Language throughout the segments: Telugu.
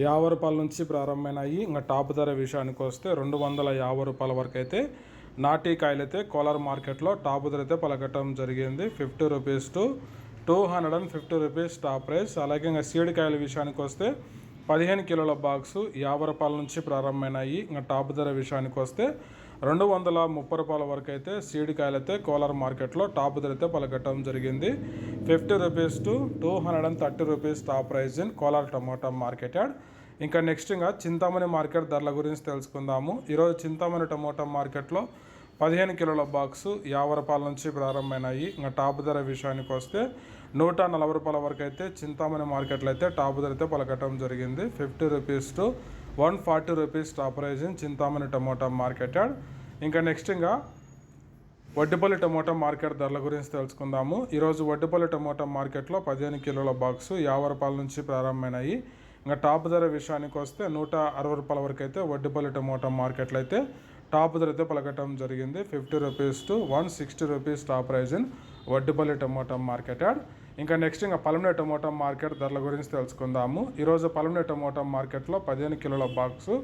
యాభై రూపాయల నుంచి ప్రారంభమైనాయి. ఇంకా టాప్ ధర విషయానికి వస్తే రెండు వందల యాభై రూపాయల వరకు అయితే నాటీ కాయలు అయితే కోలార్ మార్కెట్లో టాప్ ధర అయితే పలకటం జరిగింది. Fifty rupees to two hundred and fifty rupees top price. అలాగే ఇంకా సీడ్ కాయల విషయానికి వస్తే పదిహేను కిలోల బాక్సు యాభై రూపాయల నుంచి ప్రారంభమైనాయి. ఇంకా టాప్ ధర విషయానికి వస్తే రెండు వందల ముప్పై రూపాయల వరకు అయితే సీడికాయలైతే అయితే కోలార్ మార్కెట్లో టాప్ ధరైతే పలకట్టడం జరిగింది. Fifty rupees to two hundred and thirty rupees top price in Kolar tomato market yard ఇంకా నెక్స్ట్ ఇంకా చింతామణి మార్కెట్ ధరల గురించి తెలుసుకుందాము. ఈరోజు చింతామణి టమోటా మార్కెట్లో పదిహేను కిలోల బాక్సు యాభై రూపాయల నుంచి ప్రారంభమైనాయి. ఇంకా టాప్ ధర విషయానికి వస్తే నూట నలభై రూపాయల వరకు అయితే చింతామణి మార్కెట్లో అయితే టాప్ ధర అయితే పలకటం జరిగింది. Fifty rupees to one forty rupees top price in Chintamani tomato market yard ఇంకా నెక్స్ట్ ఇంకా వడ్డిపల్లి టమోటా మార్కెట్ ధరల గురించి తెలుసుకుందాము. ఈరోజు వడ్డిపల్లి టమోటా మార్కెట్లో పదిహేను కిలోల బాక్స్ యాభై రూపాయల నుంచి ప్రారంభమైనాయి. ఇంకా టాప్ ధర విషయానికి వస్తే నూట అరవై రూపాయల వరకు అయితే వడ్డిపల్లి టమోటా మార్కెట్లో అయితే టాప్ ధర అయితే పలకటం జరిగింది. Fifty rupees to one sixty rupees top price in Vaddipalli tomato market yard. ఇంకా నెక్స్ట్ ఇంకా పలమనే టమోటా మార్కెట్ ధరల గురించి తెలుసుకుందాము. ఈరోజు పలమనే టమోటా మార్కెట్లో పదిహేను కిలోల బాక్సు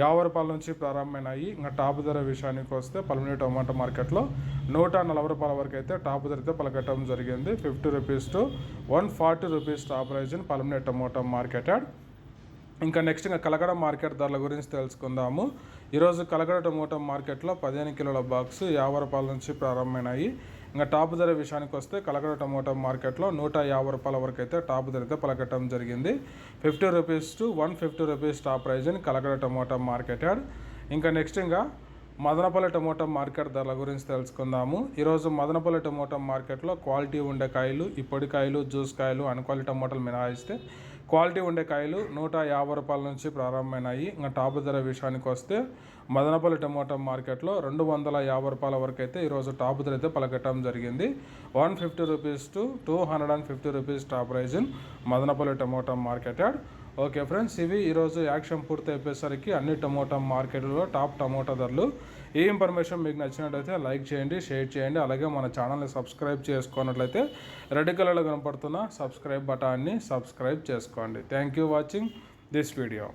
యాభై నుంచి ప్రారంభమైనాయి. ఇంకా టాప్ ధర విషయానికి వస్తే పలమనే టొమాటో మార్కెట్లో నూట నలభై రూపాయల వరకు అయితే టాప్ ధరతో పలకటం జరిగింది. Fifty rupees to one forty rupees top price in Palamaner tomato market yard. ఇంకా నెక్స్ట్ ఇంకా కలగడ మార్కెట్ ధరల గురించి తెలుసుకుందాము. ఈరోజు కలగడ టమోటా మార్కెట్లో పదిహేను కిలోల బాక్స్ యాభై రూపాయల నుంచి ప్రారంభమైనాయి. ఇంకా టాప్ ధర విషయానికి వస్తే కలగడ టమోటా మార్కెట్లో నూట యాభై రూపాయల వరకు అయితే టాప్ ధర అయితే పలకటం జరిగింది. Fifty rupees to one fifty rupees top price అని కలగడ టమోటా మార్కెట్ యాడ్. ఇంకా నెక్స్ట్ ఇంకా మదనపల్లి టమోటా మార్కెట్ ధరల గురించి తెలుసుకుందాము. ఈరోజు మదనపల్లి టమోటా మార్కెట్లో క్వాలిటీ ఉండే కాయలు ఇప్పటి కాయలు జ్యూస్ కాయలు అన్క్వాలిటీ టమోటాలు మినహాయిస్తే క్వాలిటీ ఉండే కాయలు నూట యాభై రూపాయల నుంచి ప్రారంభమైనాయి. ఇంకా టాప్ ధర విషయానికి వస్తే మదనపల్లి టమోటా మార్కెట్లో రెండు వందల యాభై రూపాయల వరకు అయితే ఈరోజు టాప్ ధర అయితే పలకటం జరిగింది. One fifty rupees to two hundred and fifty rupees top price in Madanapalle tomato market yard okay friends ఇవి ఈరోజు యాక్షన్ పూర్తి అయిపోయేసరికి అన్ని టమోటా మార్కెట్లో టాప్ టమోటా ధరలు. ఈ ఇన్ఫర్మేషన్ మీకు నచ్చినట్లయితే లైక్ చేయండి షేర్ చేయండి. అలాగే మన ఛానల్ని సబ్స్క్రైబ్ చేసుకున్నట్లయితే రెడ్ కలర్లో కనపడుతున్న సబ్స్క్రైబ్ బటాన్ని సబ్స్క్రైబ్ చేసుకోండి. Thank you watching this video